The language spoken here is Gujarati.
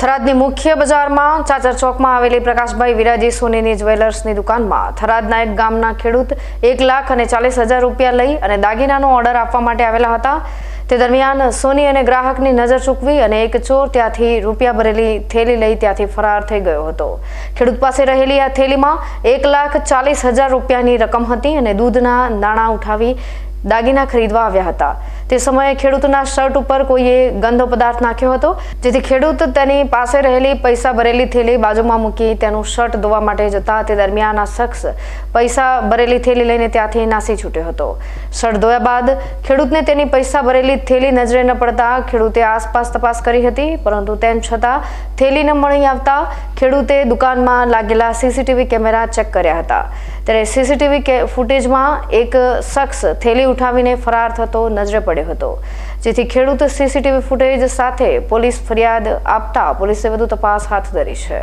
થરાદની મુખ્ય બજારમાં ચાચર ચોકમાં આવેલી પ્રકાશભાઈ વિરાજી સોનીની જ્વેલર્સની દુકાનમાં થરાદ એક ગામના ખેડૂત એક લાખ અને ચાલીસ હજાર રૂપિયા લઈ અને દાગીનાનો ઓર્ડર આપવા માટે આવેલા હતા. તે દરમિયાન સોની અને ગ્રાહકની નજર ચૂકવી અને એક ચોર ત્યાંથી રૂપિયા ભરેલી થેલી લઈ ત્યાંથી ફરાર થઈ ગયો હતો. ખેડૂત પાસે રહેલી આ થેલીમાં એક લાખ ચાલીસ હજાર રૂપિયાની રકમ હતી અને દૂધના દાણા ઉઠાવી દાગીના ખરીદવા આવ્યા હતા. તે સમયે ખેડૂતના શર્ટ ઉપર કોઈએ ગંદો પદાર્થ નાખ્યો હતો, જેથી ખેડૂત તેની પાસે રહેલી પૈસા ભરેલી થેલી બાજુમાં મૂકી તેનું શર્ટ ધોવા માટે જતા તે દરમિયાન આ શખ્સ પૈસા ભરેલી થેલી લઈને ત્યાંથી નાસી છૂટ્યો હતો. શર્ટ ધોયા બાદ ખેડૂતને તેની પૈસા ભરેલી થેલી નજરે ન પડતા ખેડૂતે આસપાસ તપાસ કરી હતી, પરંતુ તેમ છતાં થેલી ન મળી આવતા ખેડૂતે દુકાનમાં લાગેલા સીસીટીવી કેમેરા ચેક કર્યા હતા. ત્યારે સીસીટીવી કે ફૂટેજમાં એક શખ્સ થેલી ઉઠાવીને ફરાર થતો નજરે પડ્યો હતો. જેથી ખેડૂત સીસીટીવી ફૂટેજ સાથે પોલીસ ફરિયાદ આપતા પોલીસે વધુ તપાસ હાથ ધરી છે.